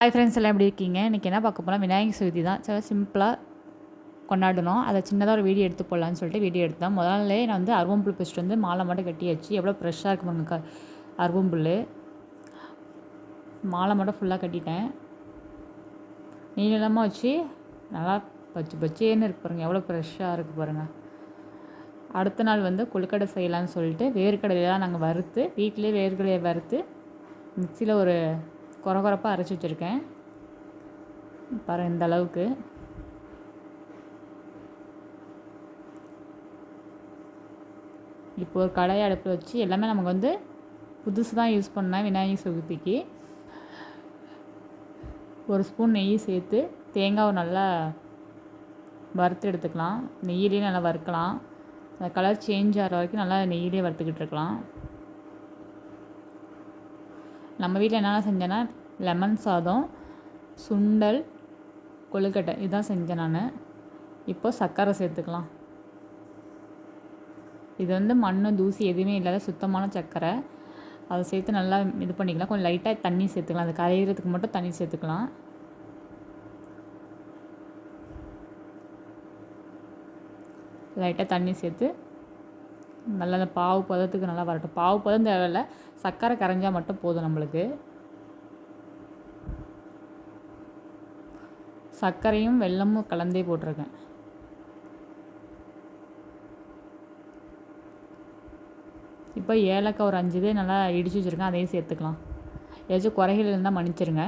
Hi friends எல்லாம் எப்படி இருக்கீங்க? இன்றைக்கி என்ன பார்க்க போனால் விநாயகர் சதுர்த்தி தான். சார் சிம்பிளாக கொண்டாடணும். அதை சின்னதாக ஒரு வீடியோ எடுத்து போடலான்னு சொல்லிட்டு வீடியோ எடுத்தேன் முதல்ல நான் வந்து அருவம்புல் பிடிச்சிட்டு வந்து மாலை மட்டும் கட்டி வச்சு எவ்வளோ ஃப்ரெஷ்ஷாக இருக்கும் பாருங்க அருவம்புல் மாலை மட்டும் ஃபுல்லாக கட்டிட்டேன். நீளமாக வச்சு நல்லா பச்சு பச்சேன்னு இருக்கு பாருங்கள் எவ்வளோ ஃப்ரெஷ்ஷாக இருக்குது பாருங்கள் அடுத்த நாள் வந்து கொழுக்கடை செய்யலான்னு சொல்லிட்டு வேர்க்கடலையெல்லாம் நாங்கள் வறுத்து வீட்டிலே வேர்க்கடையை வறுத்து மிக்சியில் ஒரு குறகுறப்பாக அரைச்சி வச்சுருக்கேன். பாரு இந்த அளவுக்கு. இப்போ ஒரு கடாய் அடுப்பில் வச்சு எல்லாமே நமக்கு வந்து புதுசு தான் யூஸ் பண்ணேன் விநாயகர் சதுர்த்திக்கு. ஒரு ஸ்பூன் நெய் சேர்த்து தேங்காவை நல்லா வறுத்து எடுத்துக்கலாம். நெய்யிலே நல்லா வறுக்கலாம். அந்த கலர் சேஞ்ச் ஆகிற வரைக்கும் நல்லா நெய்யிலே வறுத்துக்கிட்டு இருக்கலாம். நம்ம வீட்டில் என்னென்ன செஞ்சேன்னா லெமன் சாதம் சுண்டல் கொழுக்கட்டை. இதுதான் செஞ்சேன் நான். இப்போ சர்க்கரை சேர்த்துக்கலாம். இது வந்து மண் தூசி எதுவுமே இல்லாத சுத்தமான சர்க்கரை. அதை சேர்த்து நல்லா இது பண்ணிக்கலாம். கொஞ்சம் லைட்டாக தண்ணி சேர்த்துக்கலாம். அது கரையிறதுக்கு மட்டும் தண்ணி சேர்த்துக்கலாம். லைட்டாக தண்ணி சேர்த்து நல்லா அந்த பாவு பதத்துக்கு நல்லா வரட்டும். பாவு பதம் தேவையில்ல. சர்க்கரை கரைஞ்சால் மட்டும் போதும் நம்மளுக்கு. சர்க்கரையும் வெல்லமும் கலந்தே போட்டிருக்கேன். இப்போ ஏலக்காய் ஒரு அஞ்சு இதே நல்லா இடித்து வச்சுருக்கேன். அதையும் சேர்த்துக்கலாம். ஏதாச்சும் குறைகள் இருந்தால் மன்னிச்சிருங்க.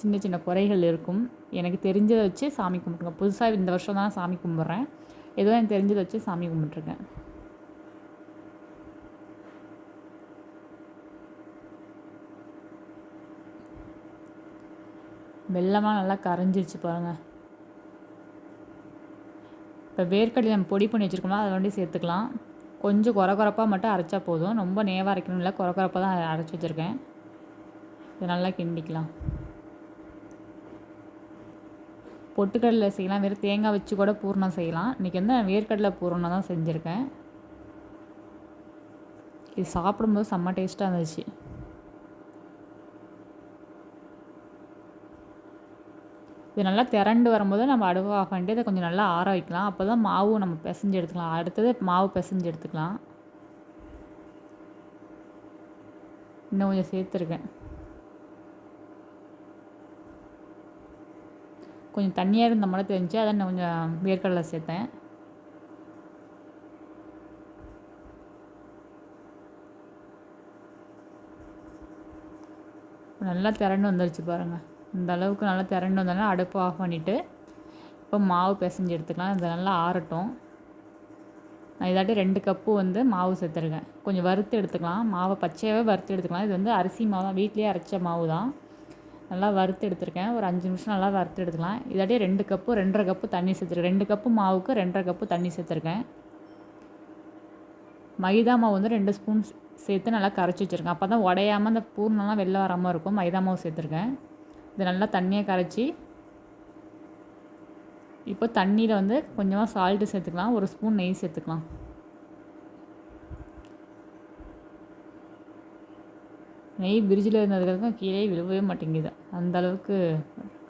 சின்ன சின்ன குறைகள் இருக்கும். எனக்கு தெரிஞ்சதை வச்சு சாமி கும்பிட்டுருங்க புதுசாக இந்த வருஷம் தான் சாமி கும்பிட்றேன். ஏதோ எனக்கு தெரிஞ்சதை வச்சு சாமி கும்பிட்ருக்கேன் வெள்ளமாக நல்லா கரைஞ்சிருச்சு பாருங்கள் இப்போ வேர்க்கடலை நம்ம பொடி பண்ணி வச்சுருக்கோம்னா அதை வண்டி சேர்த்துக்கலாம். கொஞ்சம் குறை குறைப்பாக மட்டும் அரைச்சா போதும். ரொம்ப நேவாக அரைக்கணும் இல்லை குறை குறைப்பாக தான் அரைச்சி வச்சுருக்கேன். இதை நல்லா கிண்டிக்கலாம். பொட்டுக்கடலை செய்யலாம். வெறும் தேங்காய் வச்சு கூட பூர்ணம் செய்யலாம். இன்றைக்கி வந்து வேர்க்கடலை பூர்ணம் தான் செஞ்சுருக்கேன். இது சாப்பிடும்போது செம்ம டேஸ்ட்டாக இருந்துச்சு. இது நல்லா திரண்டு வரும்போது நம்ம அடுப்பு ஆஃப் பண்ணிட்டு இதை கொஞ்சம் நல்லா ஆற வைக்கலாம். அப்போ தான் மாவு நம்ம பிசைஞ்சு எடுத்துக்கலாம். அடுத்தது மாவு பிசைஞ்சு எடுத்துக்கலாம். இன்னும் கொஞ்சம் சேர்த்துருக்கேன். கொஞ்சம் தண்ணியாக இருந்த மாதிரி தெரிஞ்சு அதை இன்னும் கொஞ்சம் வேர்க்கடலை சேர்த்தேன். நல்லா திரண்டு வந்துருச்சு பாருங்கள் இந்த அளவுக்கு நல்லா திரண்டு வந்தோன்னா அடுப்பு ஆஃப் பண்ணிவிட்டு இப்போ மாவு பிசைஞ்சு எடுத்துக்கலாம். இது நல்லா ஆறட்டும். நான் இதாட்டி ரெண்டு கப்பு வந்து மாவு சேர்த்துருக்கேன். கொஞ்சம் வறுத்து எடுத்துக்கலாம். மாவை பச்சையாகவே வறுத்து எடுத்துக்கலாம். இது வந்து அரிசி மாவு தான். வீட்லேயே அரைச்ச மாவு தான். நல்லா வறுத்து எடுத்துருக்கேன். ஒரு அஞ்சு நிமிஷம் நல்லா வறுத்து எடுத்துக்கலாம். இதாட்டி ரெண்டு கப்பு ரெண்டரை கப்பு தண்ணி சேர்த்துருக்கேன். ரெண்டு கப்பு மாவுக்கு ரெண்டரை கப்பு தண்ணி சேர்த்துருக்கேன். மைதா மாவு வந்து ரெண்டு ஸ்பூன் சேர்த்து நல்லா கரைச்சி வச்சுருக்கேன். அப்போ தான் உடையாமல் அந்த பூர்ணம்லாம் வெளில வராமல் இருக்கும். மைதா மாவு சேர்த்துருக்கேன். இது நல்லா தண்ணியை கரைச்சி இப்போ தண்ணியில் வந்து கொஞ்சமாக சால்ட்டு சேர்த்துக்கலாம். ஒரு ஸ்பூன் நெய் சேர்த்துக்கலாம். நெய் பிரிட்ஜில் இருந்ததுக்கு கீழே விழுவவே மாட்டேங்குது. அந்த அளவுக்கு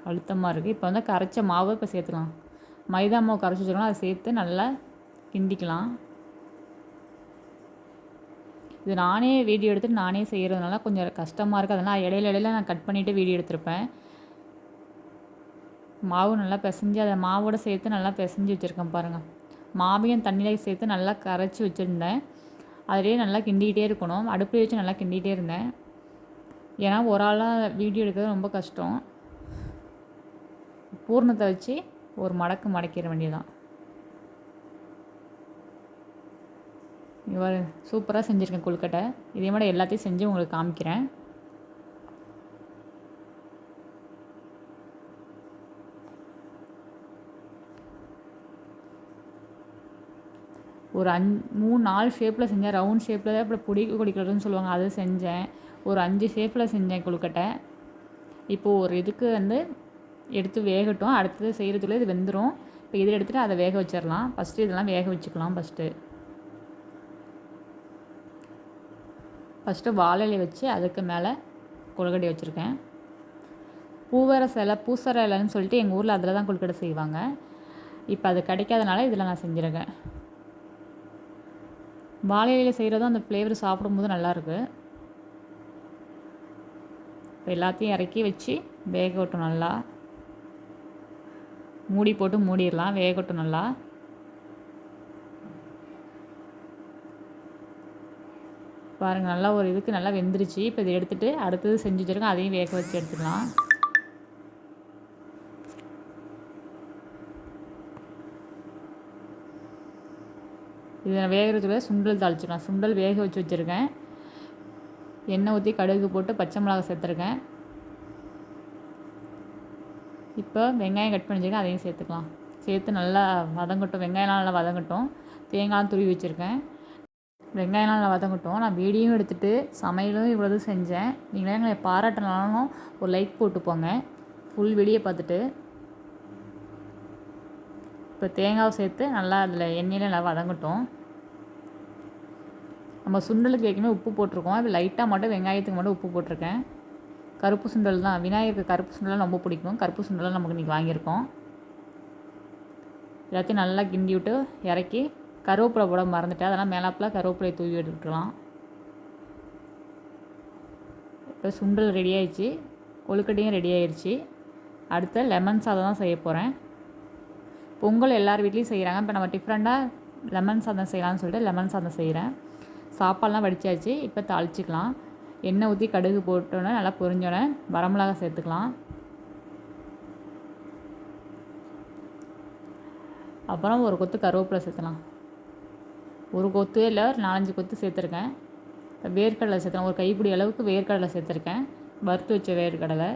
அழுத்தமாக இருக்குது இப்போ வந்து கரைச்ச மாவு இப்போ சேர்த்துக்கலாம். மைதா மாவு கரைச்சி வச்சுக்கலாம் அதை சேர்த்து நல்லா கிண்டிக்கலாம். இது நானே வீடியோ எடுத்துகிட்டு நானே செய்கிறதுனால கொஞ்சம் கஷ்டமாக இருக்குது அதனால் இடையில இடையில நான் கட் பண்ணிவிட்டு வீடியோ எடுத்திருப்பேன். மாவு நல்லா பிசைஞ்சு அதை மாவோடு சேர்த்து நல்லா பிசைஞ்சு வச்சுருக்கேன் பாருங்கள் மாவையும் தண்ணியில் சேர்த்து நல்லா கரைச்சி வச்சுருந்தேன். அதிலே நல்லா கிண்டிக்கிட்டே இருக்கணும். அடுப்பில் வச்சு நல்லா கிண்டிகிட்டே இருந்தேன். ஏன்னா ஒரு ஆளாக வீடியோ எடுக்கிறது ரொம்ப கஷ்டம். பூர்ணத்தை வச்சு ஒரு மடக்கு மடக்கிற வேண்டியதான் இவர் சூப்பராக செஞ்சுருக்கேன் கொழுக்கட்டை. இதே மாதிரி எல்லாத்தையும் செஞ்சு உங்களுக்கு காமிக்கிறேன். ஒரு அஞ் மூணு நாலு ஷேப்பில் செஞ்சேன். ரவுண்ட் ஷேப்பில் தான் அப்புறம் பிடிக்க குடிக்கிறதுன்னு சொல்லுவாங்க. அதை செஞ்சேன். ஒரு அஞ்சு ஷேப்பில் செஞ்சேன் கொழுக்கட்டை. இப்போது ஒரு இதுக்கு வந்து எடுத்து வேகட்டும். அடுத்தது செய்கிறதுக்குள்ளே இது வெந்துடும் இப்போ இதில் எடுத்துகிட்டு அதை வேக வச்சிடலாம். ஃபஸ்ட்டு இதெல்லாம் வேக வச்சுக்கலாம் ஃபஸ்ட்டு ஃபஸ்ட்டு வாழை வச்சு அதுக்கு மேலே கொழுக்கட்டை வச்சுருக்கேன். பூவர சிலை பூசர இலைன்னு சொல்லிட்டு எங்கள் ஊரில் அதில் தான் கொழுக்கட்டை செய்வாங்க. இப்போ அது கிடைக்காதனால இதில் நான் செஞ்சுருக்கேன். வாழை இலையில் செய்கிறதும் அந்த ஃப்ளேவர் சாப்பிடும்போது நல்லாயிருக்கு. இப்போ எல்லாத்தையும் இறக்கி வச்சு வேகட்டும் நல்லா. மூடி போட்டு மூடிடலாம் வேகட்டும் நல்லா. பாருங்கள் நல்லா ஒரு இதுக்கு நல்லா வெந்துருச்சு. இப்போ இதை எடுத்துகிட்டு அடுத்தது செஞ்சு வச்சுருக்கோம் அதையும் வேக வச்சு எடுத்துக்கலாம். இதை வேகிறதுக்குள்ள சுண்டல் தாளிச்சிக்கலாம் சுண்டல் வேக வச்சு வச்சுருக்கேன். எண்ணெய் ஊற்றி கடுகு போட்டு பச்சை மிளகா சேர்த்துருக்கேன். இப்போ வெங்காயம் கட் பண்ணிச்சிருக்கேன் அதையும் சேர்த்துக்கலாம். சேர்த்து நல்லா வதங்கட்டும். வெங்காயம்லாம் நல்லா வதங்கட்டும். தேங்காய் துருவி வச்சுருக்கேன். வெங்காயம்லாம் நல்லா வதங்கட்டும். நான் வீடியோவும் எடுத்துகிட்டு சமையலும் இவ்வளோ செஞ்சேன். நீங்களே எங்களை பாராட்டினாலும் ஒரு லைக் போட்டு போங்க. ஃபுல் வெளியே பார்த்துட்டு. இப்போ தேங்காவை சேர்த்து நல்லா அதில் எண்ணெயில் நல்லா வதங்கட்டும். நம்ம சுண்டலுக்கு ஏற்கனவே உப்பு போட்டிருக்கோம். இப்போ லைட்டாக மட்டும் வெங்காயத்துக்கு மட்டும் உப்பு போட்டிருக்கேன். கருப்பு சுண்டல் தான். விநாயகருக்கு கருப்பு சுண்டலாம் ரொம்ப பிடிக்கும். கருப்பு சுண்டலாம் நமக்கு இன்றைக்கி வாங்கியிருக்கோம். எல்லாத்தையும் நல்லா கிண்டி விட்டு இறக்கி கருவேப்பிலை போட மறந்துட்டேன். அதெல்லாம் மேலாப்பில் கருவேப்பிலை தூவி எடுத்துக்கலாம். இப்போ சுண்டல் ரெடி ஆயிடுச்சு. கொழுக்கட்டையும் ரெடி ஆயிடுச்சு. அடுத்து லெமன் சாதம் தான் செய்ய போகிறேன் பொங்கல் எல்லார் வீட்லேயும் செய்கிறாங்க இப்போ நம்ம டிஃப்ரெண்ட்டாக லெமன் சாதம் செய்யலாம்னு சொல்லிட்டு லெமன் சாதம் செய்கிறேன் சாப்பாடெலாம் வடித்தாச்சு இப்போ தாளிச்சிக்கலாம். எண்ணெய் ஊற்றி கடுகு போட்டோன்னே நல்லா பொரிஞ்சோடனே வரமிளகா சேர்த்துக்கலாம். அப்புறம் ஒரு கொத்து கருவேப்பிலை சேர்த்துலாம் ஒரு கொத்து இல்லை ஒரு நாலஞ்சு கொத்து சேர்த்துருக்கேன். வேர்க்கடலை சேர்த்துறேன். ஒரு கைப்பிடி அளவுக்கு வேர்க்கடலை சேர்த்துருக்கேன். வறுத்து வச்ச வேர்க்கடலை.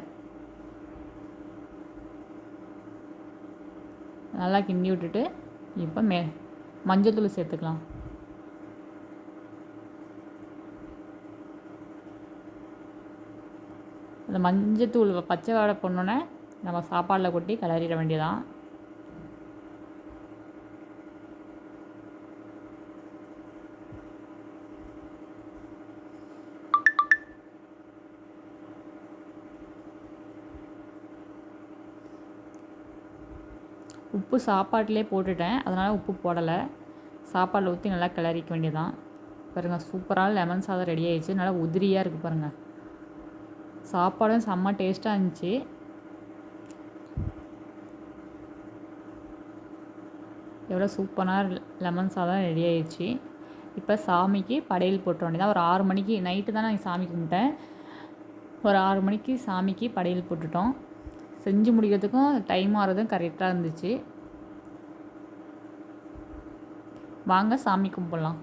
நல்லா கிண்டி விட்டுட்டு இப்போ மே மஞ்சத்தூள் சேர்த்துக்கலாம். அந்த மஞ்சத்தூள் பச்சை வாடை பண்ணோன்னே நம்ம சாப்பாடில் கொட்டி கிளறிட வேண்டியதான் உப்பு சாப்பாட்டிலே போட்டுட்டேன். அதனால் உப்பு போடலை. சாப்பாட்டில் ஊற்றி நல்லா கிளறிக்க வேண்டியதான் பாருங்கள் சூப்பரான லெமன் சாதம் ரெடி ஆயிடுச்சு. நல்லா உதிரியாக இருக்குது பாருங்கள் சாப்பாடும் செம்ம டேஸ்ட்டாக இருந்துச்சு. எவ்வளோ சூப்பரான லெமன் சாதம் ரெடி ஆயிடுச்சு. இப்போ சாமிக்கு படையல் போட்ட வேண்டியதான் ஒரு ஆறு மணிக்கு நைட்டு தான் நான் சாமி கும்பிட்டேன். ஒரு ஆறு மணிக்கு சாமிக்கு படையல் போட்டுட்டோம். செஞ்சு முடிக்கிறதுக்கும் டைம் ஆகிறதும் கரெக்டாக இருந்துச்சு. வாங்க சாமி கும்பிட்லாம்.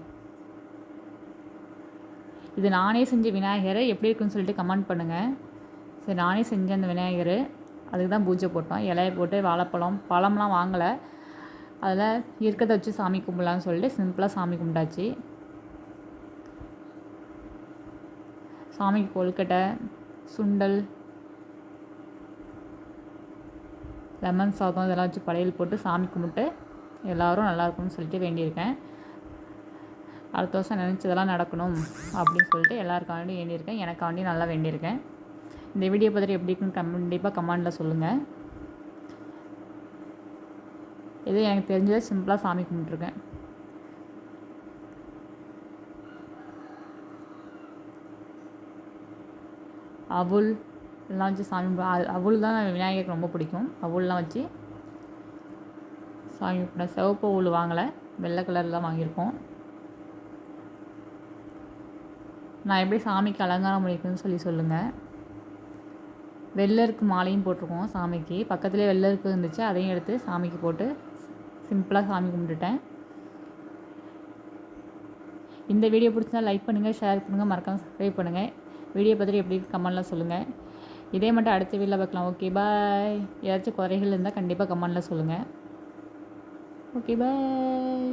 இது நானே செஞ்ச விநாயகரை எப்படி இருக்குன்னு சொல்லிட்டு கமெண்ட் பண்ணுங்கள் சரி நானே செஞ்ச அந்த விநாயகர். அதுக்கு தான் பூஜை போட்டோம். இலையை போட்டு வாழைப்பழம் பழம்லாம் வாங்கலை. அதில் இருக்கிறத வச்சு சாமி கும்பிட்லான்னு சொல்லிட்டு சிம்பிளாக சாமி கும்பிட்டாச்சு. சாமிக்கு கொழுக்கட்டை சுண்டல் லெமன் சாதம் இதெல்லாம் வச்சு படையல் போட்டு சாமி கும்பிட்டு எல்லோரும் நல்லா இருக்கும்னு சொல்லிட்டு வேண்டியிருக்கேன். அடுத்த வருஷம் நினச்சதெல்லாம் நடக்கணும் அப்படின்னு சொல்லிட்டு எல்லாருக்காண்டி வேண்டியிருக்கேன். எனக்காண்டி நல்லா வேண்டியிருக்கேன். இந்த வீடியோ பற்றி எப்படி இருக்குன்னு கண்டிப்பாக கமெண்டில் சொல்லுங்கள் இது எனக்கு தெரிஞ்சதை சிம்பிளாக சாமி கும்பிட்ருக்கேன் அவுல் எல்லாம் வச்சு சாமி அவுள் தான் விநாயகருக்கு ரொம்ப பிடிக்கும். அவுள்லாம் வச்சு சாமி கும்பிட சிவப்பு அவள் வாங்கலை. வெள்ளை கலரில் வாங்கியிருக்கோம். நான் எப்படி சாமிக்கு அலங்காரம் பண்ணியிருக்குன்னு சொல்லி சொல்லுங்கள் வெள்ளருக்கு மாலையும் போட்டிருக்கோம் சாமிக்கு. பக்கத்துலேயே வெள்ளருக்கு இருந்துச்சு அதையும் எடுத்து சாமிக்கு போட்டு சிம்பிளாக சாமி கும்பிட்டுட்டேன். இந்த வீடியோ பிடிச்சா லைக் பண்ணுங்கள் ஷேர் பண்ணுங்கள் மறக்காமல் சப்ஸ்கிரைப் பண்ணுங்கள் வீடியோ பற்றி எப்படி கமெண்ட்லாம் சொல்லுங்கள் இதே மட்டும் அடுத்த வீட்டில் பார்க்கலாம். ஓகே பாய் ஏதாச்சும் குறைகள் இருந்தால் கண்டிப்பாக கமெண்டில் சொல்லுங்கள் ஓகே பாய்